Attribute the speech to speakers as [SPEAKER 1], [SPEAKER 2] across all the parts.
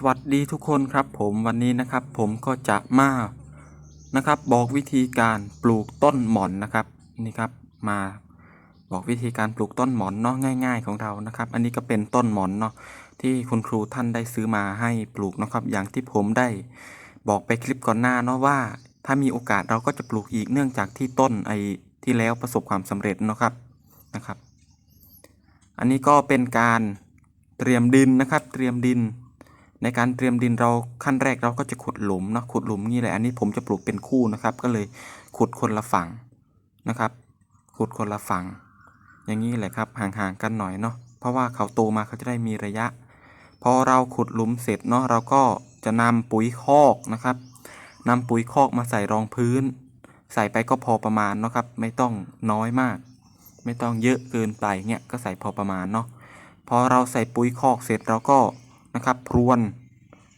[SPEAKER 1] สวัสดีทุกคนครับผมวันนี้นะครับผมก็จะมานะครับบอกวิธีการปลูกต้นหมอนนะครับนี่ครับมาบอกวิธีการปลูกต้นหมอนเนาะง่าย ๆของเรานะครับ อันนี้ก็เป็นต้นหมอนเนาะที่คุณครูท่านได้ซื้อมาให้ปลูกนะครับ อย่างที่ผมได้บอกไปคลิปก่อนหน้าเนาะว่า ถ้ามีโอกาสเราก็จะปลูกอีกเนื่องจากที่ต้นไอ้ที่แล้วประสบความสำเร็จเนาะครับนะครับ อันนี้ก็เป็นการเตรียมดินนะครับ เตรียมดิน ในการเตรียมดินเราขั้นแรกเราก็จะขุดหลุมเนาะขุดหลุมนี่แหละอันนี้ผมจะปลูกเป็นคู่นะครับ ก็เลยขุดคนละฝั่งนะครับ ขุดคนละฝั่ง อย่างนี้แหละครับห่างๆกันหน่อยเนาะเพราะว่าเขาโตมาเขาจะได้มีระยะ พอเราขุดหลุมเสร็จเนาะเราก็จะนำปุ๋ยคอกนะครับนำปุ๋ยคอกมาใส่รองพื้น ใส่ไปก็พอประมาณเนาะครับ ไม่ต้องน้อยมาก ไม่ต้องเยอะเกินไปเนี่ยก็ใส่พอประมาณเนาะพอเราใส่ปุ๋ยคอกเสร็จเราก็ นะครับ พรวน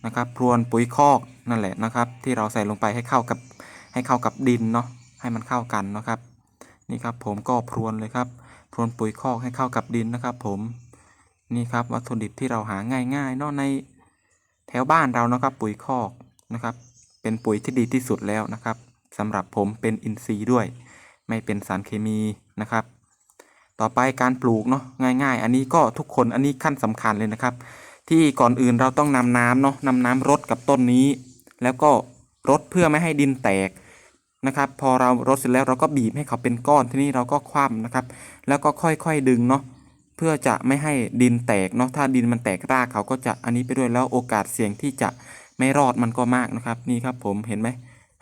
[SPEAKER 1] นะครับ พรวนปุ๋ยคอกนั่นแหละนะครับ ที่เราใส่ลงไปให้เข้ากับให้เข้ากับดินเนาะให้มันเข้ากันเนาะครับ นี่ครับผมก็พรวนเลยครับ พรวนปุ๋ยคอกให้เข้ากับดินนะครับ ผมนี่ครับวัตถุดิบที่เราหาง่ายๆเนาะในแถวบ้านเรานะครับ ปุ๋ยคอกนะครับ เป็นปุ๋ยที่ดีที่สุดแล้วนะครับสำหรับผมเป็นอินทรีย์ด้วย ไม่เป็นสารเคมีนะครับ ต่อไปการปลูกเนาะง่าย ๆ อันนี้ก็ทุกคนอันนี้ขั้นสำคัญเลยนะครับ ที่ก่อนอื่นเราต้องนำน้ำเนาะนำน้ำรดกับต้นนี้ แล้วก็รดเพื่อไม่ให้ดินแตกนะครับ พอเรารดเสร็จแล้วเราก็บีบให้เขาเป็นก้อนที่นี้เราก็คว่ำนะครับ แล้วก็ค่อยๆดึงเนาะเพื่อจะไม่ให้ดินแตกเนาะถ้าดินมันแตกรากเขาก็จะอันนี้ไปด้วยแล้วโอกาสเสี่ยงที่จะไม่รอดมันก็มากนะครับ นี่ครับผมเห็นไหม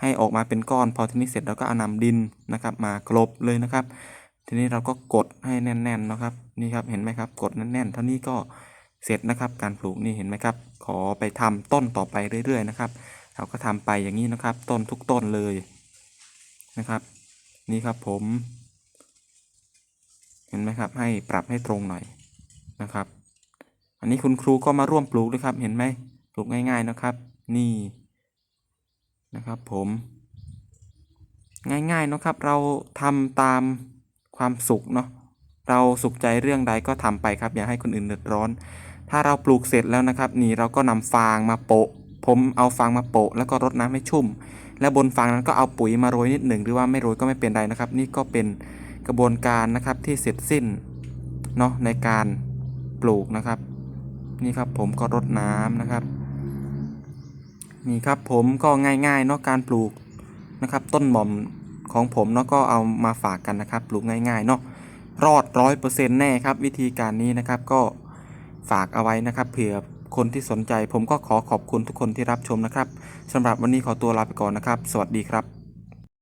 [SPEAKER 1] ให้ออกมาเป็นก้อน พอทีนี้เสร็จเราก็เอานำดินนะครับ มากลบเลยนะครับ ทีนี้เราก็กดให้แน่นๆนะครับนี่ครับเห็นไหมครับ กดแน่นๆเท่านี้ก็ เสร็จนะครับ การปลูกนี่เห็นไหมครับ ขอไปทำต้นต่อไปเรื่อย ๆ นะครับ เราก็ทำไปอย่างนี้นะครับ ต้นทุกต้นเลยนะครับ นี่ครับผม เห็นไหมครับ ให้ปรับให้ตรงหน่อยนะครับ อันนี้คุณครูก็มาร่วมปลูกด้วยครับ เห็นไหมปลูกง่าย ๆนะครับ นี่นะครับผมง่ายๆนะครับ เราทำตามความสุขเนาะเราสุขใจเรื่องใดก็ทำไปครับ อย่าให้คนอื่นเดือดร้อน ถ้าเราปลูกเสร็จแล้วนะครับ นี่เราก็นำฟางมาโปะ ผมเอาฟางมาโปะ แล้วก็รดน้ำให้ชุ่ม และบนฟางนั้นก็เอาปุ๋ยมาโรยนิดหนึ่งหรือว่าไม่โรยก็ไม่เป็นไรนะครับ นี่ก็เป็นกระบวนการนะครับที่เสร็จสิ้นเนาะในการปลูกนะครับ นี่ครับผมก็รดน้ำนะครับ นี่ครับผมก็ง่ายๆเนาะการปลูกนะครับ ต้นหม่อมของผมเนาะก็เอามาฝากกันนะครับ ปลูกง่ายๆเนาะรอดร้อยเปอร์เซ็นต์แน่ครับ วิธีการนี้นะครับก็ ฝากเอาไว้นะครับเผื่อคนที่สนใจผมก็ขอขอบคุณทุกคนที่รับชมนะครับสำหรับวันนี้ขอตัวลาไปก่อนนะครับ สวัสดีครับ